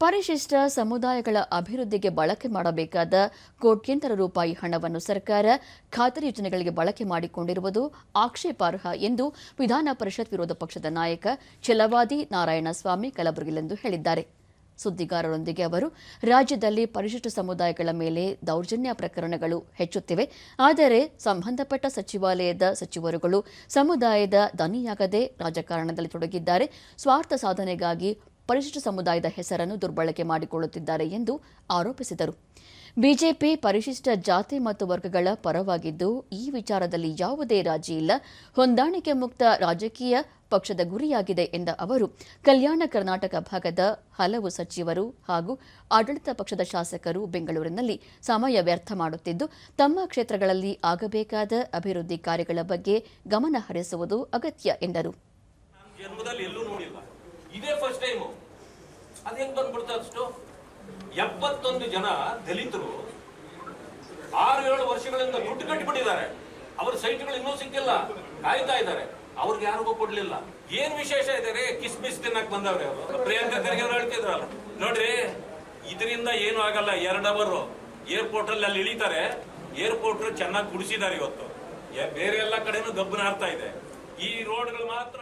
ಪರಿಶಿಷ್ಟ ಸಮುದಾಯಗಳ ಅಭಿವೃದ್ಧಿಗೆ ಬಳಕೆ ಮಾಡಬೇಕಾದ ಕೋಟ್ಯಂತರ ರೂಪಾಯಿ ಹಣವನ್ನು ಸರ್ಕಾರ ಖಾತರಿ ಯೋಜನೆಗಳಿಗೆ ಬಳಕೆ ಮಾಡಿಕೊಂಡಿರುವುದು ಆಕ್ಷೇಪಾರ್ಹ ಎಂದು ವಿಧಾನ ಪರಿಷತ್ ವಿರೋಧ ಪಕ್ಷದ ನಾಯಕ ಛಲವಾದಿ ನಾರಾಯಣಸ್ವಾಮಿ ಕಲಬುರಗಿಲೆಂದು ಹೇಳಿದ್ದಾರೆ. ಸುದ್ದಿಗಾರರೊಂದಿಗೆ ಅವರು, ರಾಜ್ಯದಲ್ಲಿ ಪರಿಶಿಷ್ಟ ಸಮುದಾಯಗಳ ಮೇಲೆ ದೌರ್ಜನ್ಯ ಪ್ರಕರಣಗಳು ಹೆಚ್ಚುತ್ತಿವೆ. ಆದರೆ ಸಂಬಂಧಪಟ್ಟ ಸಚಿವಾಲಯದ ಸಚಿವರುಗಳು ಸಮುದಾಯದ ದನಿಯಾಗದೆ ರಾಜಕಾರಣದಲ್ಲಿ ತೊಡಗಿದ್ದಾರೆ. ಸ್ವಾರ್ಥ ಸಾಧನೆಗಾಗಿ ಪರಿಶಿಷ್ಟ ಸಮುದಾಯದ ಹೆಸರನ್ನು ದುರ್ಬಳಕೆ ಮಾಡಿಕೊಳ್ಳುತ್ತಿದ್ದಾರೆ ಎಂದು ಆರೋಪಿಸಿದರು. ಬಿಜೆಪಿ ಪರಿಶಿಷ್ಟ ಜಾತಿ ಮತ್ತು ವರ್ಗಗಳ ಪರವಾಗಿದ್ದು, ಈ ವಿಚಾರದಲ್ಲಿ ಯಾವುದೇ ರಾಜಿ ಇಲ್ಲ. ಹೊಂದಾಣಿಕೆ ಮುಕ್ತ ರಾಜಕೀಯ ಪಕ್ಷದ ಗುರಿಯಾಗಿದೆ ಎಂದ ಅವರು, ಕಲ್ಯಾಣ ಕರ್ನಾಟಕ ಭಾಗದ ಹಲವು ಸಚಿವರು ಹಾಗೂ ಆಡಳಿತ ಪಕ್ಷದ ಶಾಸಕರು ಬೆಂಗಳೂರಿನಲ್ಲಿ ಸಮಯ ವ್ಯರ್ಥ ಮಾಡುತ್ತಿದ್ದು, ತಮ್ಮ ಕ್ಷೇತ್ರಗಳಲ್ಲಿ ಆಗಬೇಕಾದ ಅಭಿವೃದ್ಧಿ ಕಾರ್ಯಗಳ ಬಗ್ಗೆ ಗಮನ ಹರಿಸುವುದು ಅಗತ್ಯ ಎಂದರು. ಅದ್ ಹೆಂಗ್ ಬಂದ್ಬಿಡ್ತ ಅಷ್ಟು? ಎಪ್ಪತ್ತೊಂದು ಜನ ದಲಿತರು ಆರು ಏಳು ವರ್ಷಗಳಿಂದ ದುಡ್ಡು ಕಟ್ಟಿಬಿಟ್ಟಿದ್ದಾರೆ. ಅವ್ರ ಸೈಟ್ಗಳು ಇನ್ನೂ ಸಿಕ್ಕಿಲ್ಲ. ಕಾಯ್ತಾ ಇದ್ದಾರೆ. ಅವ್ರಿಗೆ ಯಾರಿಗೂ ಕೊಡ್ಲಿಲ್ಲ. ಏನ್ ವಿಶೇಷ ಇದೆ ರೀ? ಕಿಸ್ಮಿಸ್ ತಿನ್ನಕ್ ಬಂದವ್ರೆ ಅವರು. ಪ್ರಿಯಾಂಕಾ ಖರ್ಗೆ ಅವ್ರು ಹೇಳ್ತಿದ್ರಲ್ಲ. ನೋಡ್ರಿ, ಇದರಿಂದ ಏನು ಆಗಲ್ಲ. ಎರಡು ಅವರು ಏರ್ಪೋರ್ಟ್ ಅಲ್ಲಿ ಅಲ್ಲಿ ಇಳಿತಾರೆ. ಏರ್ಪೋರ್ಟ್ ಚೆನ್ನಾಗಿ ಕುಡಿಸಿದ್ದಾರೆ ಇವತ್ತು. ಬೇರೆ ಎಲ್ಲ ಕಡೆನೂ ಗಬ್ಬನ ಆಡ್ತಾ ಇದೆ. ಈ ರೋಡ್ಗಳು ಮಾತ್ರ